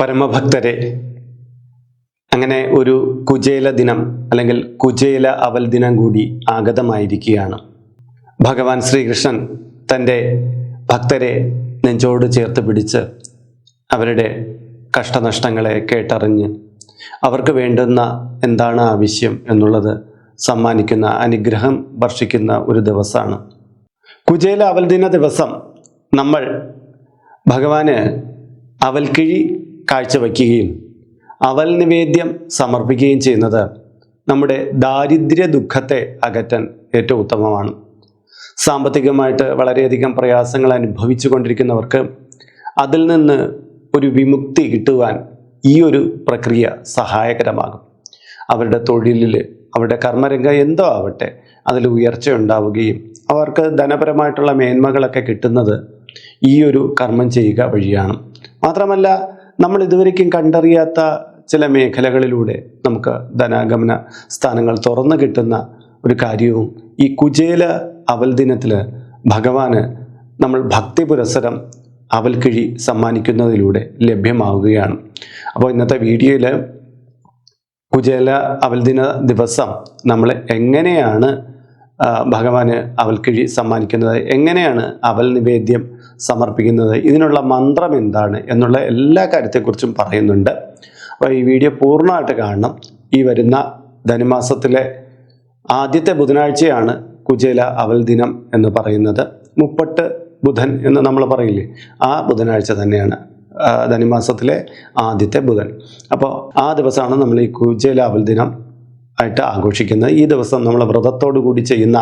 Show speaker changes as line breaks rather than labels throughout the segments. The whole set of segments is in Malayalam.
പരമഭക്തരെ അങ്ങനെ ഒരു കുചേല ദിനം അല്ലെങ്കിൽ കുചേല അവൽ ദിനം കൂടി ആഗതമായിരിക്കുകയാണ്. ഭഗവാൻ ശ്രീകൃഷ്ണൻ തന്റെ ഭക്തരെ നെഞ്ചോട് ചേർത്ത് പിടിച്ച് അവരുടെ കഷ്ടനഷ്ടങ്ങളെ കേട്ടറിഞ്ഞ് അവർക്ക് വേണ്ടുന്ന എന്താണ് ആവശ്യം എന്നുള്ളത് സമ്മാനിക്കുന്ന അനുഗ്രഹം വർഷിക്കുന്ന ഒരു ദിവസമാണ്. കുചേല അവൽ ദിന ദിവസം നമ്മൾ ഭഗവാന് അവൽക്കിഴി കാഴ്ചവെക്കുകയും അവൽ നിവേദ്യം സമർപ്പിക്കുകയും ചെയ്യുന്നത് നമ്മുടെ ദാരിദ്ര്യ ദുഃഖത്തെ അകറ്റാൻ ഏറ്റവും ഉത്തമമാണ്. സാമ്പത്തികമായിട്ട് വളരെയധികം പ്രയാസങ്ങൾ അനുഭവിച്ചു കൊണ്ടിരിക്കുന്നവർക്ക് അതിൽ നിന്ന് ഒരു വിമുക്തി കിട്ടുവാൻ ഈ ഒരു പ്രക്രിയ സഹായകരമാകും. അവരുടെ തൊഴിലിൽ അവരുടെ കർമ്മരംഗം എന്തോ ആവട്ടെ അതിൽ ഉയർച്ച ഉണ്ടാവുകയും അവർക്ക് ധനപരമായിട്ടുള്ള മേന്മകളൊക്കെ കിട്ടുന്നത് ഈ ഒരു കർമ്മം ചെയ്യുക വഴിയാണ്. മാത്രമല്ല നമ്മൾ ഇതുവരേക്കും കണ്ടറിയാത്ത ചില മേഖലകളിലൂടെ നമുക്ക് ധനാഗമന സ്ഥാനങ്ങൾ തുറന്നു കിട്ടുന്ന ഒരു കാര്യവും ഈ കുചേല അവൽ ദിനത്തിൽ ഭഗവാന് നമ്മൾ ഭക്തി പുരസരം അവൽക്കിഴി സമ്മാനിക്കുന്നതിലൂടെ ലഭ്യമാവുകയാണ്. അപ്പോൾ ഇന്നത്തെ വീഡിയോയിൽ കുചേല അവൽ ദിന ദിവസം നമ്മൾ എങ്ങനെയാണ് ഭഗവാന് അവൽക്കിഴി സമ്മാനിക്കുന്നത്. എങ്ങനെയാണ് അവൽ നിവേദ്യം സമർപ്പിക്കുന്നത്? ഇതിനുള്ള മന്ത്രം എന്താണ് എന്നുള്ള എല്ലാ കാര്യത്തെക്കുറിച്ചും പറയുന്നുണ്ട്. അപ്പോൾ ഈ വീഡിയോ പൂർണമായിട്ട് കാണണം. ഈ വരുന്ന ധനുമാസത്തിലെ ആദ്യത്തെ ബുധനാഴ്ചയാണ് കുചേല അവൽ ദിനം എന്ന് പറയുന്നത്. മുപ്പട്ട് ബുധൻ എന്ന് നമ്മൾ പറയില്ലേ? ആ ബുധനാഴ്ച തന്നെയാണ് ധനുമാസത്തിലെ ആദ്യത്തെ ബുധൻ. അപ്പോൾ ആ ദിവസമാണ് നമ്മൾ ഈ കുചേല അവൽ ദിനം ആയിട്ട് ആഘോഷിക്കുന്നത് ഈ ദിവസം നമ്മൾ വ്രതത്തോടു കൂടി ചെയ്യുന്ന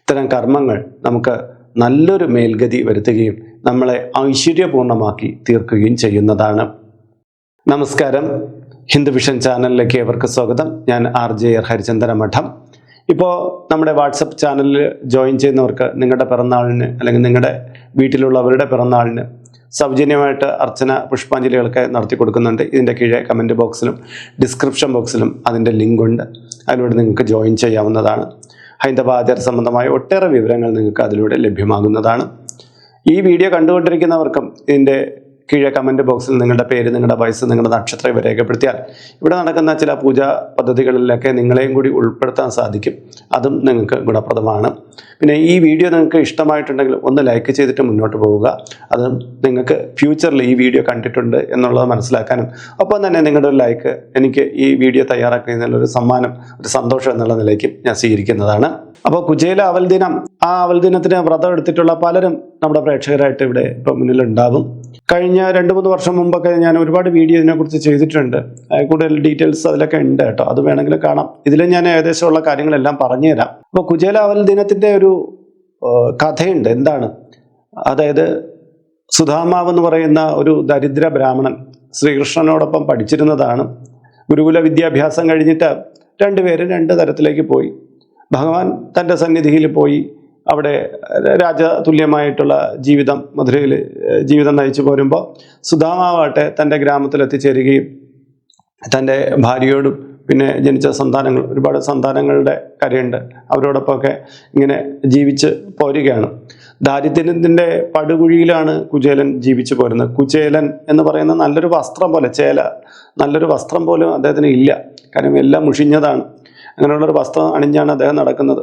ഇത്തരം കർമ്മങ്ങൾ നമുക്ക് നല്ലൊരു മേൽഗതി വരുത്തുകയും നമ്മളെ ഐശ്വര്യപൂർണമാക്കി തീർക്കുകയും ചെയ്യുന്നതാണ്. നമസ്കാരം. ഹിന്ദു വിഷൻ ചാനലിലേക്ക് ഏവർക്ക് സ്വാഗതം. ഞാൻ ആർ ജെ ആർ ഹരിചന്ദ്ര മഠം ഇപ്പോൾ നമ്മുടെ വാട്സപ്പ് ചാനലിൽ ജോയിൻ ചെയ്യുന്നവർക്ക് നിങ്ങളുടെ പിറന്നാളിന് അല്ലെങ്കിൽ നിങ്ങളുടെ വീട്ടിലുള്ളവരുടെ പിറന്നാളിന് സൗജന്യമായിട്ട് അർച്ചന പുഷ്പാഞ്ജലികളൊക്കെ നടത്തി കൊടുക്കുന്നുണ്ട്. ഇതിന്റെ കീഴെ കമന്റ് ബോക്സിലും ഡിസ്ക്രിപ്ഷൻ ബോക്സിലും അതിന്റെ ലിങ്കുണ്ട് അതിലൂടെ നിങ്ങൾക്ക് ജോയിൻ ചെയ്യാവുന്നതാണ്. ഹൈന്ദവ ആചാര സംബന്ധമായ ഒട്ടേറെ വിവരങ്ങൾ നിങ്ങൾക്ക് അതിലൂടെ ലഭ്യമാകുന്നതാണ്. ഈ വീഡിയോ കണ്ടുകൊണ്ടിരിക്കുന്നവർക്കും ഇതിന്റെ കീഴെ കമന്റ് ബോക്സിൽ നിങ്ങളുടെ പേര് നിങ്ങളുടെ വയസ്സ് നിങ്ങളുടെ നക്ഷത്രം ഇവ രേഖപ്പെടുത്തിയാൽ ഇവിടെ നടക്കുന്ന ചില പൂജാ പദ്ധതികളിലൊക്കെ നിങ്ങളെയും കൂടി ഉൾപ്പെടുത്താൻ സാധിക്കും. അതും നിങ്ങൾക്ക് ഗുണപ്രദമാണ്. പിന്നെ ഈ വീഡിയോ നിങ്ങൾക്ക് ഇഷ്ടമായിട്ടുണ്ടെങ്കിൽ ഒന്ന് ലൈക്ക് ചെയ്തിട്ട് മുന്നോട്ട് പോവുക. അത് നിങ്ങൾക്ക് ഫ്യൂച്ചറിൽ ഈ വീഡിയോ കണ്ടിട്ടുണ്ട് എന്നുള്ളത് മനസ്സിലാക്കാനും ഒപ്പം തന്നെ നിങ്ങളുടെ ഒരു ലൈക്ക് എനിക്ക് ഈ വീഡിയോ തയ്യാറാക്കുന്നതിൽ ഒരു സമ്മാനം ഒരു സന്തോഷം എന്നുള്ള നിലയ്ക്ക് ഞാൻ സ്വീകരിക്കുന്നതാണ്. അപ്പോൾ കുജയില അവൽ ദിനം ആ അവൽ ദിനത്തിന് വ്രതം എടുത്തിട്ടുള്ള പലരും നമ്മുടെ പ്രേക്ഷകരായിട്ട് ഇവിടെ ഇപ്പം മുന്നിലുണ്ടാകും കഴിഞ്ഞ രണ്ട് മൂന്ന് വർഷം മുമ്പൊക്കെ ഞാൻ ഒരുപാട് വീഡിയോ ഇതിനെക്കുറിച്ച് ചെയ്തിട്ടുണ്ട്. കൂടുതൽ ഡീറ്റെയിൽസ് അതിലൊക്കെ ഉണ്ട് കേട്ടോ. അത് വേണമെങ്കിൽ കാണാം. ഇതിൽ ഞാൻ ഏകദേശമുള്ള കാര്യങ്ങളെല്ലാം പറഞ്ഞുതരാം. അപ്പോൾ കുജേല അവൽ ദിനത്തിന്റെ ഒരു കഥയുണ്ട്. എന്താണ്? അതായത് സുധാമാവ് എന്ന് പറയുന്ന ഒരു ദരിദ്ര ബ്രാഹ്മണൻ ശ്രീകൃഷ്ണനോടൊപ്പം പഠിച്ചിരുന്നതാണ്. ഗുരുകുല വിദ്യാഭ്യാസം കഴിഞ്ഞിട്ട് രണ്ടുപേരും രണ്ട് തരത്തിലേക്ക് പോയി. ഭഗവാൻ തന്റെ സന്നിധിയിൽ പോയി അവിടെ രാജതുല്യമായിട്ടുള്ള ജീവിതം മധുരയിൽ ജീവിതം നയിച്ചു പോരുമ്പോൾ സുധാമാവാട്ടെ തന്റെ ഗ്രാമത്തിൽ എത്തിച്ചേരുകയും തന്റെ ഭാര്യയോടും പിന്നെ ജനിച്ച സന്താനങ്ങൾ ഒരുപാട് സന്താനങ്ങളുടെ കരയുണ്ട്. അവരോടൊപ്പമൊക്കെ ഇങ്ങനെ ജീവിച്ച് പോരുകയാണ്. ദാരിദ്ര്യത്തിന്റെ പടുകുഴിയിലാണ് കുചേലൻ ജീവിച്ചു പോരുന്നത്. കുചേലൻ എന്ന് പറയുന്ന നല്ലൊരു വസ്ത്രം പോലെ ചേല നല്ലൊരു വസ്ത്രം പോലും അദ്ദേഹത്തിന് ഇല്ല. കാരണം എല്ലാം മുഷിഞ്ഞതാണ്. അങ്ങനെയുള്ളൊരു വസ്ത്രം അണിഞ്ഞാണ് അദ്ദേഹം നടക്കുന്നത്.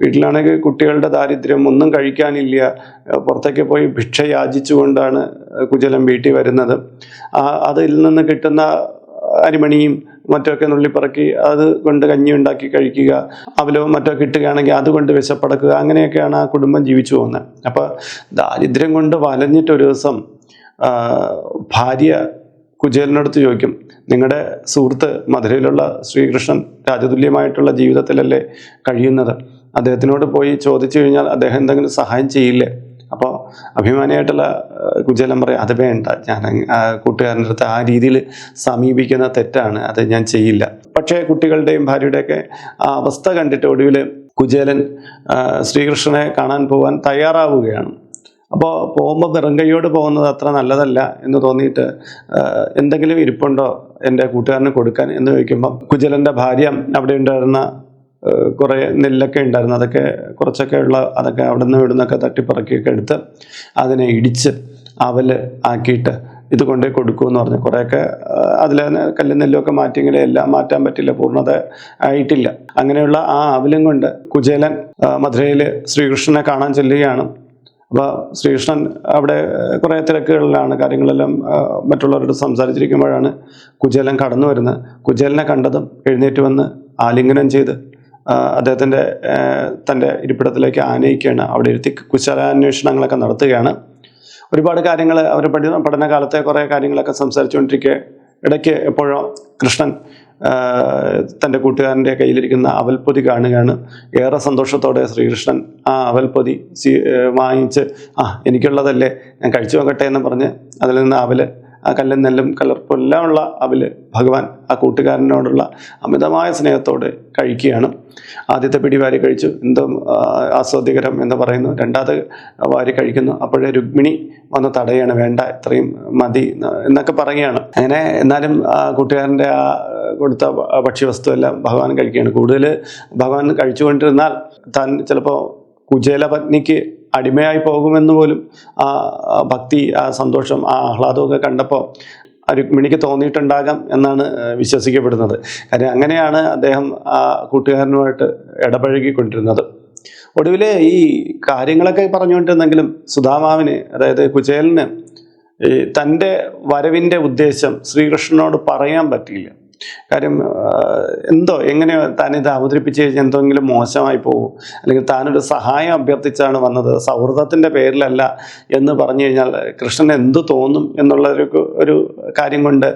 വീട്ടിലാണെങ്കിൽ കുട്ടികളുടെ ദാരിദ്ര്യം ഒന്നും കഴിക്കാനില്ല. പുറത്തേക്ക് പോയി ഭിക്ഷ യാചിച്ചുകൊണ്ടാണ് കുചലം വീട്ടിൽ വരുന്നത്. അതിൽ നിന്ന് കിട്ടുന്ന അരിമണിയും മറ്റൊക്കെ നുള്ളിപ്പറക്കി അത് കൊണ്ട് കഞ്ഞി ഉണ്ടാക്കി കഴിക്കുക അവലോ മറ്റോ കിട്ടുകയാണെങ്കിൽ അതുകൊണ്ട് വിശപ്പടക്കുക അങ്ങനെയൊക്കെയാണ് ആ കുടുംബം ജീവിച്ചു പോകുന്നത്. അപ്പോൾ ദാരിദ്ര്യം കൊണ്ട് വലഞ്ഞിട്ട് ഒരു ദിവസം ഭാര്യ കുചേലിനടുത്ത് ചോദിക്കും നിങ്ങളുടെ സുഹൃത്ത് മധുരയിലുള്ള ശ്രീകൃഷ്ണൻ രാജതുല്യമായിട്ടുള്ള ജീവിതത്തിലല്ലേ കഴിയുന്നത്? അദ്ദേഹത്തിനോട് പോയി ചോദിച്ചു കഴിഞ്ഞാൽ അദ്ദേഹം എന്തെങ്കിലും സഹായം ചെയ്യില്ലേ? അപ്പോൾ അഭിമാനിയായിട്ടുള്ള കുജലം പറയും അത് വേണ്ട ഞാൻ കൂട്ടുകാരന്റെ അടുത്ത് ആ രീതിയിൽ സമീപിക്കുന്ന തെറ്റാണ് അത് ഞാൻ ചെയ്യില്ല. പക്ഷേ കുട്ടികളുടെയും ഭാര്യയുടെയൊക്കെ ആ അവസ്ഥ കണ്ടിട്ട് ഒടുവിൽ കുചേലൻ ശ്രീകൃഷ്ണനെ കാണാൻ പോകാൻ തയ്യാറാവുകയാണ്. അപ്പോൾ പോകുമ്പോൾ വെറുങ്കൈയോട് പോകുന്നത് അത്ര നല്ലതല്ല എന്ന് തോന്നിയിട്ട് എന്തെങ്കിലും ഇരിപ്പുണ്ടോ എന്റെ കൂട്ടുകാരന് കൊടുക്കാൻ എന്ന് ചോദിക്കുമ്പോൾ കുചലന്റെ ഭാര്യ അവിടെ ഉണ്ടായിരുന്ന കുറേ നെല്ലൊക്കെ ഉണ്ടായിരുന്നു. അതൊക്കെ കുറച്ചൊക്കെ ഉള്ള അതൊക്കെ അവിടെ നിന്ന് ഇവിടുന്നൊക്കെ തട്ടിപ്പറക്കിയൊക്കെ എടുത്ത് അതിനെ ഇടിച്ച് അവൽ ആക്കിയിട്ട് ഇത് കൊണ്ടേ കൊടുക്കുമെന്ന് പറഞ്ഞു. കുറേയൊക്കെ അതിൽ കല്ലും നെല്ലുമൊക്കെ മാറ്റിയെങ്കിലും എല്ലാം മാറ്റാൻ പറ്റില്ല പൂർണത ആയിട്ടില്ല. അങ്ങനെയുള്ള ആ അവലും കൊണ്ട് കുചേലൻ മധുരയിൽ ശ്രീകൃഷ്ണനെ കാണാൻ ചെല്ലുകയാണ്. അപ്പോൾ ശ്രീകൃഷ്ണൻ അവിടെ കുറേ തിരക്കുകളിലാണ് കാര്യങ്ങളെല്ലാം മറ്റുള്ളവരോട് സംസാരിച്ചിരിക്കുമ്പോഴാണ് കുചേലൻ കടന്നു വരുന്നത് കുചേലനെ കണ്ടതും എഴുന്നേറ്റ് വന്ന് ആലിംഗനം ചെയ്ത് അദ്ദേഹത്തിന്റെ തന്റെ ഇരിപ്പിടത്തിലേക്ക് ആനയിക്കുകയാണ്. അവിടെ ഇരുത്തി കുശലാന്വേഷണങ്ങളൊക്കെ നടത്തുകയാണ്. ഒരുപാട് കാര്യങ്ങൾ അവർ പഠി പഠനകാലത്തെ കുറേ കാര്യങ്ങളൊക്കെ സംസാരിച്ചുകൊണ്ടിരിക്കെ. ഇടയ്ക്ക് എപ്പോഴോ കൃഷ്ണൻ തന്റെ കൂട്ടുകാരന്റെ കയ്യിലിരിക്കുന്ന അവൽപ്പൊതി കാണുകയാണ്. ഏറെ സന്തോഷത്തോടെ ശ്രീകൃഷ്ണൻ ആ അവൽപ്പൊതി വാങ്ങിച്ച് ആ എനിക്കുള്ളതല്ലേ ഞാൻ കഴിച്ചു നോക്കട്ടെ എന്ന് പറഞ്ഞ് അതിൽ നിന്ന് അവൽ ആ കല്ലും നെല്ലും കലർപ്പും എല്ലാം ഉള്ള അവൽ ഭഗവാൻ ആ കൂട്ടുകാരനോടുള്ള അമിതമായ സ്നേഹത്തോടെ കഴിക്കുകയാണ്. ആദ്യത്തെ പിടി വാരി കഴിച്ചു. എന്തോ ആസ്വാദ്യകരം എന്ന് പറയുന്നു. രണ്ടാമത് വാരി കഴിക്കുന്നു. അപ്പോഴേ രുക്മിണി വന്ന് തടയാണ് വേണ്ട ഇത്രയും മതി എന്നൊക്കെ പറയുകയാണ്. അങ്ങനെ എന്നാലും ആ കൂട്ടുകാരന്റെ ആ കൊടുത്ത ഭക്ഷ്യവസ്തു എല്ലാം ഭഗവാൻ കഴിക്കുകയാണ്. കൂടുതൽ ഭഗവാൻ കഴിച്ചുകൊണ്ടിരുന്നാൽ താൻ ചിലപ്പോൾ കുചേല പത്നിക്ക് അടിമയായി പോകുമെന്ന് പോലും ആ ഭക്തി ആ സന്തോഷം ആ ആഹ്ലാദമൊക്കെ കണ്ടപ്പോൾ രുക്മിണിക്ക് തോന്നിയിട്ടുണ്ടാകാം എന്നാണ് വിശ്വസിക്കപ്പെടുന്നത്. കാര്യം അങ്ങനെയാണ് അദ്ദേഹം ആ കൂട്ടുകാരനുമായിട്ട് ഇടപഴകിക്കൊണ്ടിരുന്നത്. ഒടുവിൽ ഈ കാര്യങ്ങളൊക്കെ പറഞ്ഞുകൊണ്ടിരുന്നെങ്കിലും സുധാമാവിന് അതായത് കുചേലിന് തന്റെ വരവിന്റെ ഉദ്ദേശം ശ്രീകൃഷ്ണനോട് പറയാൻ പറ്റിയില്ല. കാര്യം എന്തോ എങ്ങനെ ഇത് അവതരിപ്പിച്ച് കഴിഞ്ഞാൽ എന്തെങ്കിലും മോശമായി പോകും അല്ലെങ്കിൽ താനൊരു സഹായം അഭ്യർത്ഥിച്ചാണ് വന്നത്. സൗഹൃദത്തിന്റെ പേരിലല്ല എന്ന് പറഞ്ഞു കഴിഞ്ഞാൽ കൃഷ്ണൻ എന്തു തോന്നും എന്നുള്ള ഒരു കാര്യം കൊണ്ട്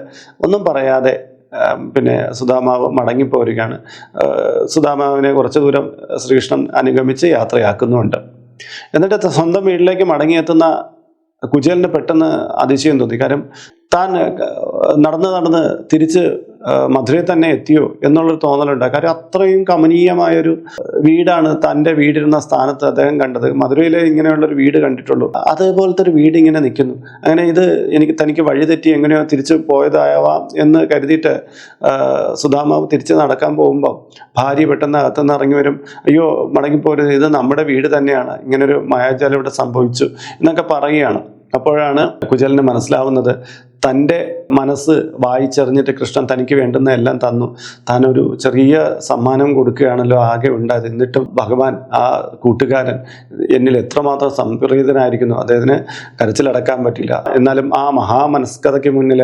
ഒന്നും പറയാതെ പിന്നെ സുധാമാവ് മടങ്ങിപ്പോരുകയാണ്. സുധാമാവിനെ കുറച്ച് ദൂരം ശ്രീകൃഷ്ണൻ അനുഗമിച്ച് യാത്രയാക്കുന്നുണ്ട്. എന്നിട്ട് സ്വന്തം വീട്ടിലേക്ക് മടങ്ങിയെത്തുന്ന കുചേലിന് പെട്ടെന്ന് അതിശയം തോന്നി. കാരണം താൻ നടന്ന് നടന്ന് തിരിച്ച് മധുരയിൽ തന്നെ എത്തിയോ എന്നുള്ളൊരു തോന്നലുണ്ട്. കാര്യം അത്രയും കമനീയമായൊരു വീടാണ് തന്റെ വീടിരുന്ന സ്ഥാനത്ത് അദ്ദേഹം കണ്ടത്. മധുരയിലെ ഇങ്ങനെയുള്ളൊരു വീട് കണ്ടിട്ടുള്ളൂ. അതേപോലത്തെ ഒരു വീട് ഇങ്ങനെ നിൽക്കുന്നു. അങ്ങനെ ഇത് എനിക്ക് തനിക്ക് വഴിതെറ്റി എങ്ങനെയോ തിരിച്ചു പോയതാവാം എന്ന് കരുതിയിട്ട് സുധാമാവ് തിരിച്ച് നടക്കാൻ പോകുമ്പോൾ ഭാര്യ പെട്ടെന്ന് അകത്തുനിന്ന് ഇറങ്ങി വരും. അയ്യോ മടങ്ങിപ്പോരുത് ഇത് നമ്മുടെ വീട് തന്നെയാണ്. ഇങ്ങനൊരു മായാജാലം ഇവിടെ സംഭവിച്ചു എന്നൊക്കെ പറയുകയാണ്. അപ്പോഴാണ് കുചലിന് മനസ്സിലാവുന്നത് തന്റെ മനസ്സ് വായിച്ചറിഞ്ഞിട്ട് കൃഷ്ണൻ തനിക്ക് വേണ്ടുന്ന എല്ലാം തന്നു. താനൊരു ചെറിയ സമ്മാനം കൊടുക്കുകയാണല്ലോ ആകെ ഉണ്ടായത്. എന്നിട്ടും ഭഗവാൻ ആ കൂട്ടുകാരൻ എന്നിൽ എത്രമാത്രം സംപ്രീതനായിരിക്കുന്നു. അദ്ദേഹത്തിന് കരച്ചിലടക്കാൻ പറ്റില്ല. എന്നാലും ആ മഹാമനസ്കഥയ്ക്ക് മുന്നിൽ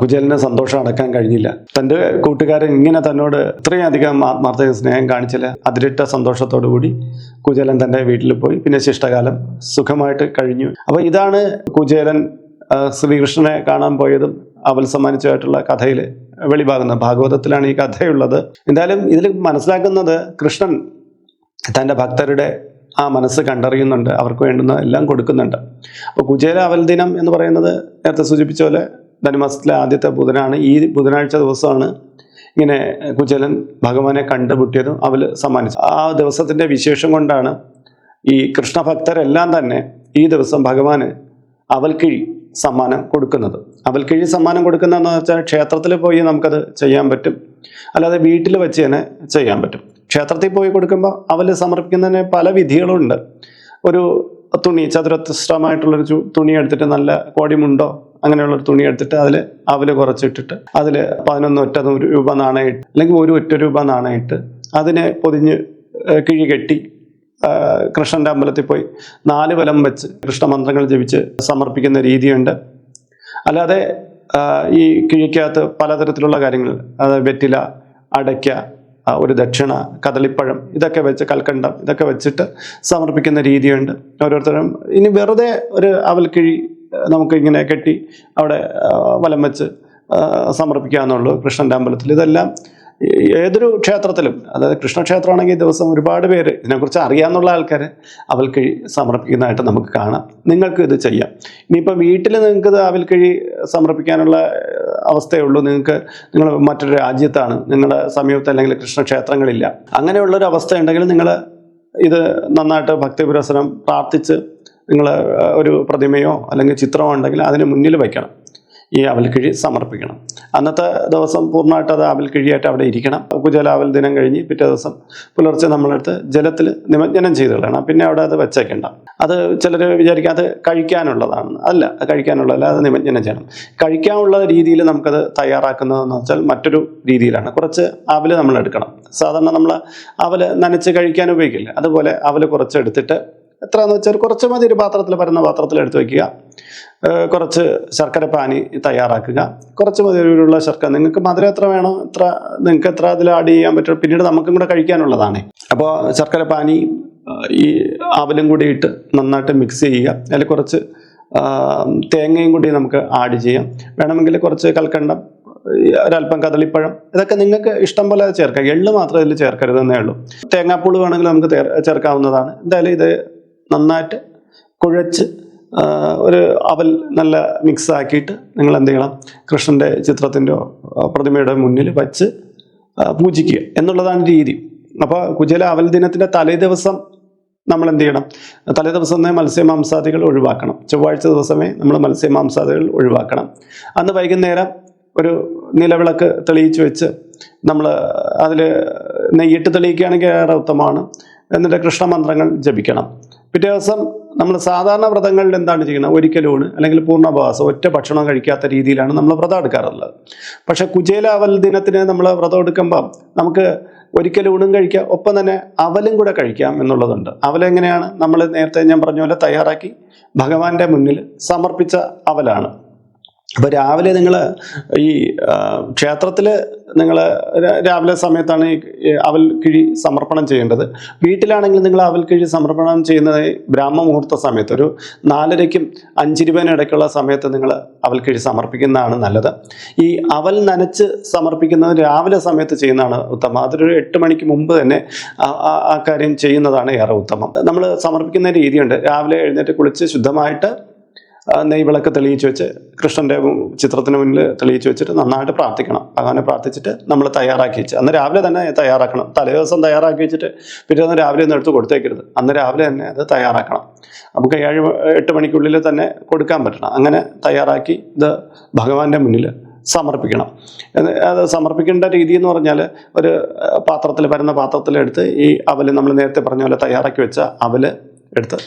കുചേലിന് സന്തോഷം അടക്കാൻ കഴിഞ്ഞില്ല. തന്റെ കൂട്ടുകാരൻ ഇങ്ങനെ തന്നോട് ഇത്രയധികം ആത്മാർത്ഥ സ്നേഹം കാണിച്ചാൽ അതിരിട്ട സന്തോഷത്തോടു കൂടി കുചേലൻ തന്റെ വീട്ടിൽ പോയി. പിന്നെ ശിഷ്ടകാലം സുഖമായിട്ട് കഴിഞ്ഞു. അപ്പോൾ ഇതാണ് കുചേലൻ ശ്രീകൃഷ്ണനെ കാണാൻ പോയതും അവൽ സമ്മാനിച്ചതായിട്ടുള്ള കഥയിൽ വെളിവാകുന്നത് ഭാഗവതത്തിലാണ് ഈ കഥയുള്ളത്. എന്തായാലും ഇതിൽ മനസ്സിലാക്കുന്നത് കൃഷ്ണൻ തന്റെ ഭക്തരുടെ ആ മനസ്സ് കണ്ടറിയുന്നുണ്ട് അവർക്ക് വേണ്ടുന്ന എല്ലാം കൊടുക്കുന്നുണ്ട്. അപ്പോൾ കുചേല അവൽ ദിനം എന്ന് പറയുന്നത് നേരത്തെ സൂചിപ്പിച്ച പോലെ ധനുമാസത്തിലെ ആദ്യത്തെ ബുധനാണ്. ഈ ബുധനാഴ്ച ദിവസമാണ് ഇങ്ങനെ കുചേലൻ ഭഗവാനെ കണ്ടുമുട്ടിയതും അവൽ സമ്മാനിച്ചു ആ ദിവസത്തിന്റെ വിശേഷം കൊണ്ടാണ് ഈ കൃഷ്ണഭക്തരെല്ലാം തന്നെ ഈ ദിവസം ഭഗവാന് അവൽക്കിഴി സമ്മാനം കൊടുക്കുന്നത്. അവൽക്കിഴി സമ്മാനം കൊടുക്കുന്നതെന്ന് വെച്ചാൽ ക്ഷേത്രത്തിൽ പോയി നമുക്കത് ചെയ്യാൻ പറ്റും. അല്ലാതെ വീട്ടിൽ വെച്ച് തന്നെ ചെയ്യാൻ പറ്റും. ക്ഷേത്രത്തിൽ പോയി കൊടുക്കുമ്പോൾ അവൽ സമർപ്പിക്കുന്നതിന് പല വിധികളുണ്ട്. ഒരു തുണി ചതുരസ്രമായിട്ടുള്ളൊരു ചു- തുണി എടുത്തിട്ട് നല്ല കോടിമുണ്ടോ അങ്ങനെയുള്ളൊരു തുണി എടുത്തിട്ട് അതിൽ അവൽ കുറച്ചിട്ടിട്ട് അതിൽ പതിനൊന്ന് ഒറ്റ രൂപ നാണയം ഇട്ട് അല്ലെങ്കിൽ ഒരു ഒറ്റ രൂപ നാണയം ഇട്ട് അതിനെ പൊതിഞ്ഞ് കിഴി കെട്ടി ആ, കൃഷ്ണന്റെ അമ്പലത്തിൽ പോയി നാല് വലം വെച്ച് കൃഷ്ണമന്ത്രങ്ങൾ ജപിച്ച് സമർപ്പിക്കുന്ന രീതിയുണ്ട്. അല്ലാതെ ഈ കിഴിക്കകത്ത് പലതരത്തിലുള്ള കാര്യങ്ങൾ അതായത് വെറ്റില അടയ്ക്ക ഒരു ദക്ഷിണ കദളിപ്പഴം ഇതൊക്കെ വെച്ച് കൽക്കണ്ടം ഇതൊക്കെ വെച്ചിട്ട് സമർപ്പിക്കുന്ന രീതിയുണ്ട്. ഓരോരുത്തരും ഇനി വെറുതെ ഒരു അവൽക്കിഴി നമുക്ക് ഇങ്ങനെ കെട്ടി അവിടെ വലം വെച്ച് സമർപ്പിക്കുക സമർപ്പിക്കാന്നുള്ളൂ കൃഷ്ണന്റെ അമ്പലത്തിൽ. ഇതെല്ലാം ഏതൊരു ക്ഷേത്രത്തിലും അതായത് കൃഷ്ണക്ഷേത്രമാണെങ്കിൽ ദിവസം ഒരുപാട് പേര് ഇതിനെക്കുറിച്ച് അറിയാമെന്നുള്ള ആൾക്കാർ അവൽക്കിഴി സമർപ്പിക്കുന്നതായിട്ട് നമുക്ക് കാണാം. നിങ്ങൾക്ക് ഇത് ചെയ്യാം. ഇനിയിപ്പോൾ വീട്ടിൽ നിങ്ങൾക്ക് ഇത് അവൽക്കിഴി സമർപ്പിക്കാനുള്ള അവസ്ഥയുള്ളൂ. നിങ്ങൾക്ക് നിങ്ങൾ മറ്റൊരു രാജ്യത്താണ് നിങ്ങളുടെ സമീപത്ത് അല്ലെങ്കിൽ കൃഷ്ണക്ഷേത്രങ്ങളില്ല. അങ്ങനെയുള്ളൊരു അവസ്ഥ ഉണ്ടെങ്കിൽ നിങ്ങൾ ഇത് നന്നായിട്ട് ഭക്തിപുരസനം പ്രാർത്ഥിച്ച് നിങ്ങൾ ഒരു പ്രതിമയോ അല്ലെങ്കിൽ ചിത്രമോ ഉണ്ടെങ്കിൽ അതിന് മുന്നിൽ വയ്ക്കണം ഈ അവൽക്കിഴി സമർപ്പിക്കണം. അന്നത്തെ ദിവസം പൂർണമായിട്ട് അത് അവൽക്കിഴിയായിട്ട് അവിടെ ഇരിക്കണം. കുചേല അവൽ ദിനം കഴിഞ്ഞ് പിറ്റേ ദിവസം പുലർച്ചെ നമ്മളെടുത്ത് ജലത്തിൽ നിമജ്ജനം ചെയ്ത് കളയണം. പിന്നെ അവിടെ അത് വെച്ചേക്കണ്ട. അത് ചിലർ വിചാരിക്കുക അത് കഴിക്കാനുള്ളതാണ്. അല്ല കഴിക്കാനുള്ളതല്ല അത് നിമജ്ജനം ചെയ്യണം. കഴിക്കാനുള്ള രീതിയിൽ നമുക്കത് തയ്യാറാക്കുന്നതെന്ന് വെച്ചാൽ മറ്റൊരു രീതിയിലാണ്. കുറച്ച് അവൽ നമ്മൾ എടുക്കണം സാധാരണ നമ്മൾ അവൽ നനച്ച് കഴിക്കാൻ ഉപയോഗിക്കില്ല. അതുപോലെ അവൽ കുറച്ച് എടുത്തിട്ട് എത്രയാണെന്ന് വെച്ചാൽ കുറച്ച് മതി ഒരു പാത്രത്തിൽ പരന്ന പാത്രത്തിൽ എടുത്ത് വയ്ക്കുക കുറച്ച് ശർക്കര പാനി തയ്യാറാക്കുക. കുറച്ച് ഒരു ശർക്കര. നിങ്ങൾക്ക് മധുരം എത്ര വേണോ എത്ര നിങ്ങൾക്ക് എത്ര അതിൽ ആഡ് ചെയ്യാൻ പറ്റും. പിന്നീട് നമുക്കും കൂടെ കഴിക്കാനുള്ളതാണ്. അപ്പോൾ ശർക്കര പാനി ഈ ആവലും കൂടി ഇട്ട് നന്നായിട്ട് മിക്സ് ചെയ്യുക. അതിൽ കുറച്ച് തേങ്ങയും കൂടി നമുക്ക് ആഡ് ചെയ്യാം. വേണമെങ്കിൽ കുറച്ച് കൽക്കണ്ടം ഒരല്പം കദളിപ്പഴം ഇതൊക്കെ നിങ്ങൾക്ക് ഇഷ്ടം പോലെ ചേർക്കാം. എള്ള് മാത്രമേ ഇതിൽ ചേർക്കരുതെന്നേ ഉള്ളൂ. തേങ്ങാപ്പൂൾ വേണമെങ്കിൽ നമുക്ക് ചേർക്കാവുന്നതാണ്. എന്തായാലും ഇത് നന്നായിട്ട് കുഴച്ച് ഒരു അവൽ നല്ല മിക്സ് ആക്കിയിട്ട് നിങ്ങൾ എന്ത് ചെയ്യണം കൃഷ്ണന്റെ ചിത്രത്തിന്റെ പ്രതിമയുടെ മുന്നിൽ വച്ച് പൂജിക്കുക എന്നുള്ളതാണ് രീതി. അപ്പോൾ കുചേല അവൽ ദിനത്തിന്റെ തലേ ദിവസം നമ്മൾ എന്ത് ചെയ്യണം തലേ തന്നെ മത്സ്യമാംസാദികൾ ഒഴിവാക്കണം. ചൊവ്വാഴ്ച ദിവസമേ നമ്മൾ മത്സ്യമാംസാദികൾ ഒഴിവാക്കണം. അന്ന് വൈകുന്നേരം ഒരു നിലവിളക്ക് തെളിയിച്ച് വെച്ച് നമ്മൾ അതിൽ നെയ്യിട്ട് തെളിയിക്കുകയാണെങ്കിൽ ഏറെ ഉത്തമമാണ്. എന്നിട്ട് കൃഷ്ണമന്ത്രങ്ങൾ ജപിക്കണം. പിറ്റേ ദിവസം നമ്മൾ സാധാരണ വ്രതങ്ങളിൽ എന്താണ് ചെയ്യുന്നത്? ഒരിക്കലൂണ് അല്ലെങ്കിൽ പൂർണോപവാസം ഒറ്റ ഭക്ഷണം കഴിക്കാത്ത രീതിയിലാണ് നമ്മൾ വ്രതം എടുക്കാറുള്ളത്. പക്ഷേ കുചേല അവൽ ദിനത്തിന് നമ്മൾ വ്രതം എടുക്കുമ്പം നമുക്ക് ഒരിക്കലും ഊണും കഴിക്കാം ഒപ്പം തന്നെ അവലും കൂടെ കഴിക്കാം എന്നുള്ളതുണ്ട്. അവലെങ്ങനെയാണ് നമ്മൾ നേരത്തെ ഞാൻ പറഞ്ഞ പോലെ തയ്യാറാക്കി ഭഗവാന്റെ മുന്നിൽ സമർപ്പിച്ച അവലാണ്. അപ്പോൾ രാവിലെ നിങ്ങൾ ഈ ക്ഷേത്രത്തിൽ നിങ്ങൾ രാവിലെ സമയത്താണ് ഈ അവൽ കിഴി സമർപ്പണം ചെയ്യേണ്ടത്. വീട്ടിലാണെങ്കിൽ നിങ്ങൾ അവൽ കിഴി സമർപ്പണം ചെയ്യുന്നത് ബ്രാഹ്മ മുഹൂർത്ത സമയത്ത്. ഒരു നാലരയ്ക്കും അഞ്ചിരുപതിനും ഇടയ്ക്കുള്ള സമയത്ത് നിങ്ങൾ അവൽ കിഴി സമർപ്പിക്കുന്നതാണ് നല്ലത്. ഈ അവൽ നനച്ച് സമർപ്പിക്കുന്നത് രാവിലെ സമയത്ത് ചെയ്യുന്നതാണ് ഉത്തമം. അതൊരു എട്ട് മണിക്ക് മുമ്പ് തന്നെ ആ- കാര്യം ചെയ്യുന്നതാണ് ഏറെ ഉത്തമം. നമ്മൾ സമർപ്പിക്കുന്ന രീതിയുണ്ട്. രാവിലെ എഴുന്നേറ്റ് കുളിച്ച് ശുദ്ധമായിട്ട് നെയ്വിളക്ക് തെളിയിച്ച് വെച്ച് കൃഷ്ണന്റെ ചിത്രത്തിന് മുന്നിൽ തെളിയിച്ച് വെച്ചിട്ട് നന്നായിട്ട് പ്രാർത്ഥിക്കണം. ഭഗവാനെ പ്രാർത്ഥിച്ചിട്ട് നമ്മൾ തയ്യാറാക്കി വെച്ച്. അന്ന് രാവിലെ തന്നെ തയ്യാറാക്കണം. തലേ ദിവസം തയ്യാറാക്കി വെച്ചിട്ട് പിറ്റേന്ന് രാവിലെ ഒന്നും എടുത്ത് കൊടുത്തേക്കരുത്. അന്ന് രാവിലെ തന്നെ അത് തയ്യാറാക്കണം. നമുക്ക് ഏഴ് എട്ട് മണിക്കുള്ളിൽ തന്നെ കൊടുക്കാൻ പറ്റണം. അങ്ങനെ തയ്യാറാക്കി ഇത് ഭഗവാന്റെ മുന്നിൽ സമർപ്പിക്കണം. അത് സമർപ്പിക്കേണ്ട രീതി എന്ന് പറഞ്ഞാൽ ഒരു പാത്രത്തിൽ വരുന്ന പാത്രത്തിലെടുത്ത് ഈ അവൽ നമ്മൾ നേരത്തെ പറഞ്ഞ പോലെ തയ്യാറാക്കി വെച്ച അവൽ എടുത്ത്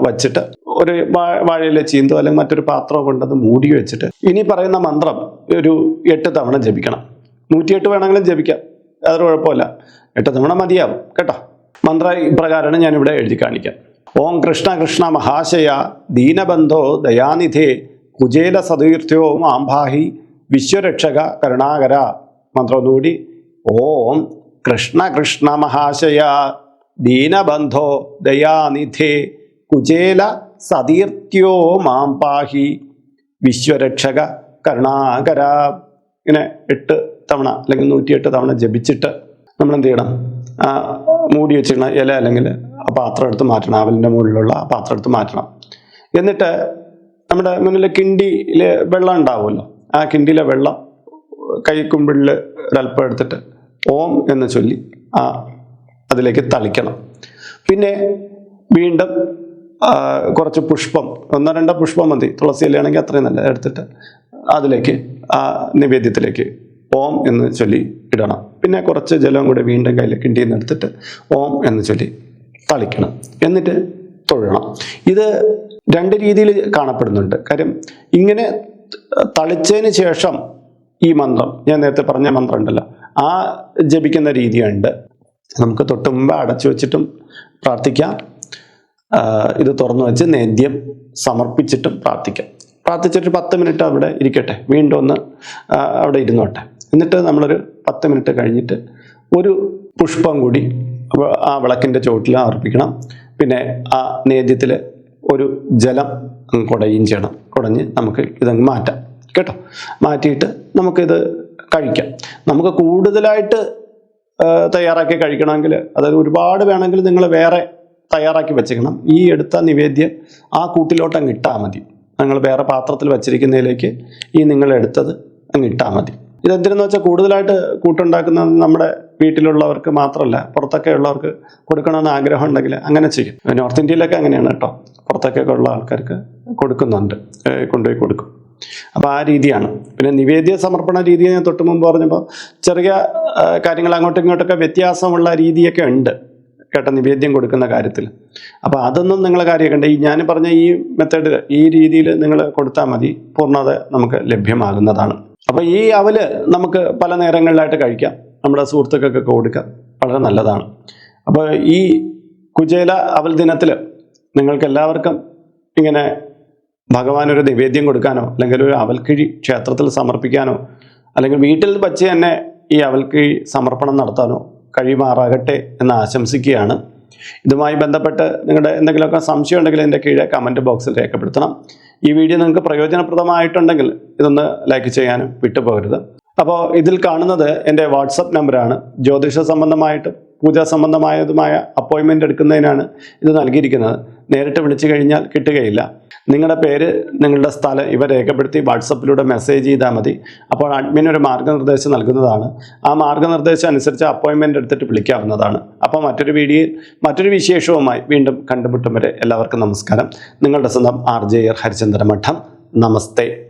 വച്ചിട്ട് ഒരു വാഴയില ചീന്തോ അല്ലെങ്കിൽ മറ്റൊരു പാത്രമോ കൊണ്ടത് മൂടി വെച്ചിട്ട് ഇനി പറയുന്ന മന്ത്രം ഒരു എട്ട് തവണ ജപിക്കണം. നൂറ്റിയെട്ട് വേണമെങ്കിലും ജപിക്കാം. അതൊരു കുഴപ്പമില്ല. എട്ട് തവണ മതിയാവും. കേട്ടോ? മന്ത്ര ഇപ്രകാരമാണ് ഞാനിവിടെ എഴുതി കാണിക്കാം. ഓം കൃഷ്ണ കൃഷ്ണ മഹാശയ ദീനബന്ധോ ദയാനിധേ കുചേല സതീർത്ഥ്യോ മാംഭാഹി വിശ്വരക്ഷക കരുണാകര. മന്ത്രം ഒന്നുകൂടി. ഓം കൃഷ്ണ കൃഷ്ണ മഹാശയ ദീനബന്ധോ ദയാനിധേ കുചേല സതീർത്യോ മാം പാഹി വിശ്വരക്ഷക കരുണാകര. ഇങ്ങനെ എട്ട് തവണ അല്ലെങ്കിൽ നൂറ്റിയെട്ട് തവണ ജപിച്ചിട്ട് നമ്മൾ എന്ത് ചെയ്യണം മൂടി വെച്ചിരുന്ന ഇല അല്ലെങ്കിൽ ആ പാത്രം എടുത്ത് മാറ്റണം. അവലിന്റെ മുകളിലുള്ള ആ പാത്രം എടുത്ത് മാറ്റണം. എന്നിട്ട് നമ്മുടെ മുന്നിൽ കിണ്ടിയിൽ വെള്ളം ഉണ്ടാവുമല്ലോ. ആ കിണ്ടിയിലെ വെള്ളം കൈക്കുമ്പിളിൽ ഒരല്പം എടുത്തിട്ട് ഓം എന്ന് ചൊല്ലി ആ അതിലേക്ക് തളിക്കണം. പിന്നെ വീണ്ടും കുറച്ച് പുഷ്പം ഒന്നോ രണ്ടോ പുഷ്പം മതി. തുളസി ഇലയാണെങ്കിൽ അത്രയും നല്ല. എടുത്തിട്ട് അതിലേക്ക് ആ നിവേദ്യത്തിലേക്ക് ഓം എന്ന് ചൊല്ലി ഇടണം. പിന്നെ കുറച്ച് ജലം കൂടെ വീണ്ടും കയ്യിൽ കിണ്ടിയിൽ നിന്ന് എടുത്തിട്ട് ഓം എന്ന് ചൊല്ലി തളിക്കണം. എന്നിട്ട് തൊഴണം. ഇത് രണ്ട് രീതിയിൽ കാണപ്പെടുന്നുണ്ട്. കാര്യം ഇങ്ങനെ തളിച്ചതിന് ശേഷം ഈ മന്ത്രം ഞാൻ നേരത്തെ പറഞ്ഞ മന്ത്രം ഉണ്ടല്ലോ ആ ജപിക്കുന്ന രീതിയുണ്ട്. നമുക്ക് തൊട്ട് മുമ്പ് അടച്ചു വെച്ചിട്ടും പ്രാർത്ഥിക്കാം. ഇത് തുറന്നു വെച്ച് നേദ്യം സമർപ്പിച്ചിട്ട് പ്രാർത്ഥിക്കാം. പ്രാർത്ഥിച്ചിട്ട് പത്ത് മിനിറ്റ് അവിടെ ഇരിക്കട്ടെ. വീണ്ടും ഒന്ന് അവിടെ ഇരുന്നോട്ടെ. എന്നിട്ട് നമ്മളൊരു പത്ത് മിനിറ്റ് കഴിഞ്ഞിട്ട് ഒരു പുഷ്പം കൂടി ആ വിളക്കിന്റെ ചുവട്ടിൽ അർപ്പിക്കണം. പിന്നെ ആ നേദ്യത്തിൽ ഒരു ജലം കുടയും ചെയ്യണം. കുടഞ്ഞ് നമുക്ക് ഇതങ്ങ് മാറ്റാം. കേട്ടോ? മാറ്റിയിട്ട് നമുക്കിത് കഴിക്കാം. നമുക്ക് കൂടുതലായിട്ട് തയ്യാറാക്കി കഴിക്കണമെങ്കിൽ അതായത് ഒരുപാട് വേണമെങ്കിൽ നിങ്ങൾ വേറെ തയ്യാറാക്കി വെച്ചേക്കണം. ഈ എടുത്ത നിവേദ്യം ആ കൂട്ടിലോട്ട് അങ്ങ് ഇട്ടാൽ മതി. നിങ്ങൾ വേറെ പാത്രത്തിൽ വെച്ചിരിക്കുന്നതിലേക്ക് ഈ നിങ്ങൾ എടുത്തത് അങ്ങ് ഇട്ടാൽ മതി. ഇതെന്തിനെന്ന് വെച്ചാൽ കൂടുതലായിട്ട് കൂട്ടുണ്ടാക്കുന്നത് നമ്മുടെ വീട്ടിലുള്ളവർക്ക് മാത്രമല്ല പുറത്തൊക്കെ ഉള്ളവർക്ക് കൊടുക്കണമെന്ന് ആഗ്രഹം ഉണ്ടെങ്കിൽ അങ്ങനെ ചെയ്യും. നോർത്ത് ഇന്ത്യയിലൊക്കെ അങ്ങനെയാണ് കേട്ടോ. പുറത്തൊക്കെ ഉള്ള ആൾക്കാർക്ക് കൊടുക്കുന്നുണ്ട്. കൊണ്ടുപോയി കൊടുക്കും. അപ്പോൾ ആ രീതിയാണ്. പിന്നെ നിവേദ്യ സമർപ്പണ രീതി ഞാൻ തൊട്ട് മുമ്പ് പറഞ്ഞപ്പോൾ ചെറിയ കാര്യങ്ങൾ അങ്ങോട്ടും ഇങ്ങോട്ടൊക്കെ വ്യത്യാസമുള്ള രീതിയൊക്കെ ഉണ്ട്. കേട്ട നിവേദ്യം കൊടുക്കുന്ന കാര്യത്തിൽ. അപ്പോൾ അതൊന്നും നിങ്ങൾ കാര്യമാക്കണ്ട. ഈ ഞാൻ പറഞ്ഞ ഈ മെത്തേഡ് ഈ രീതിയിൽ നിങ്ങൾ കൊടുത്താൽ മതി. പൂർണത നമുക്ക് ലഭ്യമാകുന്നതാണ്. അപ്പോൾ ഈ അവൽ നമുക്ക് പല നേരങ്ങളിലായിട്ട് കഴിക്കാം. നമ്മുടെ സുഹൃത്തുക്കൾക്കൊക്കെ കൊടുക്കാം. വളരെ നല്ലതാണ്. അപ്പോൾ ഈ കുചേല അവൽ ദിനത്തിൽ നിങ്ങൾക്ക് എല്ലാവർക്കും ഇങ്ങനെ ഭഗവാൻ ഒരു നിവേദ്യം കൊടുക്കാനോ അല്ലെങ്കിൽ ഒരു അവൽക്കിഴി ക്ഷേത്രത്തിൽ സമർപ്പിക്കാനോ അല്ലെങ്കിൽ വീട്ടിൽ വച്ച് തന്നെ ഈ അവൽക്കിഴി സമർപ്പണം നടത്താനോ കഴിയുമാറാകട്ടെ എന്ന് ആശംസിക്കുകയാണ്. ഇതുമായി ബന്ധപ്പെട്ട് നിങ്ങളുടെ എന്തെങ്കിലുമൊക്കെ സംശയം ഉണ്ടെങ്കിൽ എന്റെ കീഴെ കമന്റ് ബോക്സിൽ രേഖപ്പെടുത്തണം. ഈ വീഡിയോ നിങ്ങൾക്ക് പ്രയോജനപ്രദമായിട്ടുണ്ടെങ്കിൽ ഇതൊന്ന് ലൈക്ക് ചെയ്യാനും വിട്ടുപോകരുത്. അപ്പോൾ ഇതിൽ കാണുന്നത് എന്റെ വാട്സപ്പ് നമ്പറാണ് ജ്യോതിഷ സംബന്ധമായിട്ടും പൂജാ സംബന്ധമായതുമായ അപ്പോയിൻമെന്റ് എടുക്കുന്നതിനാണ് ഇത് നൽകിയിരിക്കുന്നത്. നേരിട്ട് വിളിച്ചു കഴിഞ്ഞാൽ കിട്ടുകയില്ല. നിങ്ങളുടെ പേര് നിങ്ങളുടെ സ്ഥലം ഇവ രേഖപ്പെടുത്തി വാട്സപ്പിലൂടെ മെസ്സേജ് ചെയ്താൽ മതി. അപ്പോൾ അഡ്മിൻ ഒരു മാർഗനിർദ്ദേശം നൽകുന്നതാണ്. ആ മാർഗനിർദ്ദേശം അനുസരിച്ച് അപ്പോയിൻമെന്റ് എടുത്തിട്ട് വിളിക്കാവുന്നതാണ്. അപ്പോൾ മറ്റൊരു വീഡിയോയിൽ മറ്റൊരു വിശേഷവുമായി വീണ്ടും കണ്ടുമുട്ടും വരെ എല്ലാവർക്കും നമസ്കാരം. നിങ്ങളുടെ സ്വന്തം ആർ ജെ ആർ ഹരിചന്ദ്ര നമസ്തേ.